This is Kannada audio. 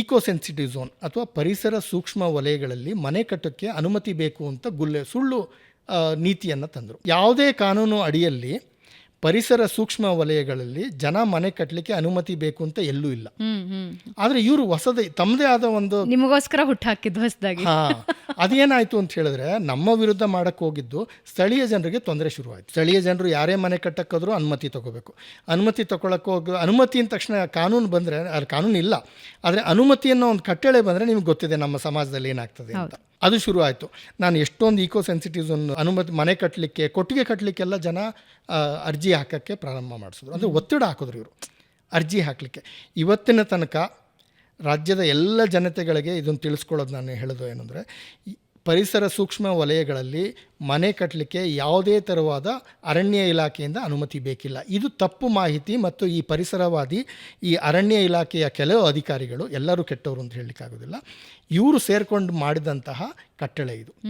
ಈಕೋ ಸೆನ್ಸಿಟಿವ್ ಝೋನ್ ಅಥವಾ ಪರಿಸರ ಸೂಕ್ಷ್ಮ ವಲಯಗಳಲ್ಲಿ ಮನೆ ಕಟ್ಟೋಕ್ಕೆ ಅನುಮತಿ ಬೇಕು ಅಂತ ಗುಲ್ಲೆ ಸುಳ್ಳು ನೀತಿಯನ್ನು ತಂದರು. ಯಾವುದೇ ಕಾನೂನು ಅಡಿಯಲ್ಲಿ ಪರಿಸರ ಸೂಕ್ಷ್ಮ ವಲಯಗಳಲ್ಲಿ ಜನ ಮನೆ ಕಟ್ಟಲಿಕ್ಕೆ ಅನುಮತಿ ಬೇಕು ಅಂತ ಎಲ್ಲೂ ಇಲ್ಲ. ಆದ್ರೆ ಇವರು ಹೊಸದೇ ತಮ್ಮದೇ ಆದ ಒಂದು ನಿಮಗೋಸ್ಕರ ಹುಟ್ಟು ಹಾಕಿದ್ದು ಹೊಸದಾಗಿ. ಹಾ ಅದೇನಾಯ್ತು ಅಂತ ಹೇಳಿದ್ರೆ ನಮ್ಮ ವಿರುದ್ಧ ಮಾಡಕ್ ಹೋಗಿದ್ದು ಸ್ಥಳೀಯ ಜನರಿಗೆ ತೊಂದರೆ ಶುರುವಾಯಿತು. ಸ್ಥಳೀಯ ಜನರು ಯಾರೇ ಮನೆ ಕಟ್ಟಕ್ಕಾದ್ರೂ ಅನುಮತಿ ತಗೋಬೇಕು. ಅನುಮತಿ ತಗೊಳಕ್ಕೆ ಹೋಗಿ ಅನುಮತಿ ಅಂದ ತಕ್ಷಣ ಕಾನೂನು ಬಂದ್ರೆ ಅದ್ರ ಕಾನೂನು ಇಲ್ಲ ಆದ್ರೆ ಅನುಮತಿ ಅನ್ನೋ ಒಂದು ಕಟ್ಟಳೆ ಬಂದ್ರೆ ನಿಮ್ಗೆ ಗೊತ್ತಿದೆ ನಮ್ಮ ಸಮಾಜದಲ್ಲಿ ಏನಾಗ್ತದೆ ಅಂತ. ಅದು ಶುರು ಆಯಿತು. ನಾನು ಎಷ್ಟೊಂದು ಈಕೋ ಸೆನ್ಸಿಟಿವ್ಸ್ ಅನುಮತಿ, ಮನೆ ಕಟ್ಟಲಿಕ್ಕೆ ಕೊಟ್ಟಿಗೆ ಕಟ್ಟಲಿಕ್ಕೆಲ್ಲ ಜನ ಅರ್ಜಿ ಹಾಕೋಕ್ಕೆ ಪ್ರಾರಂಭ ಮಾಡಿಸಿದ್ರು. ಅಂದರೆ ಒತ್ತಡ ಹಾಕಿದ್ರು ಇವರು, ಅರ್ಜಿ ಹಾಕಲಿಕ್ಕೆ. ಇವತ್ತಿನ ತನಕ ರಾಜ್ಯದ ಎಲ್ಲ ಜನತೆಗಳಿಗೆ ಇದನ್ನು ತಿಳಿಸ್ಕೊಳ್ಳೋದು ನಾನು ಹೇಳೋದು ಏನಂದರೆ ಪರಿಸರ ಸೂಕ್ಷ್ಮ ವಲಯಗಳಲ್ಲಿ ಮನೆ ಕಟ್ಟಲಿಕ್ಕೆ ಯಾವುದೇ ತರವಾದ ಅರಣ್ಯ ಇಲಾಖೆಯಿಂದ ಅನುಮತಿ ಬೇಕಿಲ್ಲ. ಇದು ತಪ್ಪು ಮಾಹಿತಿ ಮತ್ತು ಈ ಪರಿಸರವಾದಿ, ಈ ಅರಣ್ಯ ಇಲಾಖೆಯ ಕೆಲವು ಅಧಿಕಾರಿಗಳು ಎಲ್ಲರೂ ಕೆಟ್ಟವರು ಅಂತ ಹೇಳಲಿಕ್ಕಾಗೋದಿಲ್ಲ ಇವರು ಸೇರಿಕೊಂಡು ಮಾಡಿದಂತಹ ಕಟ್ಟಳೆ ಇದು.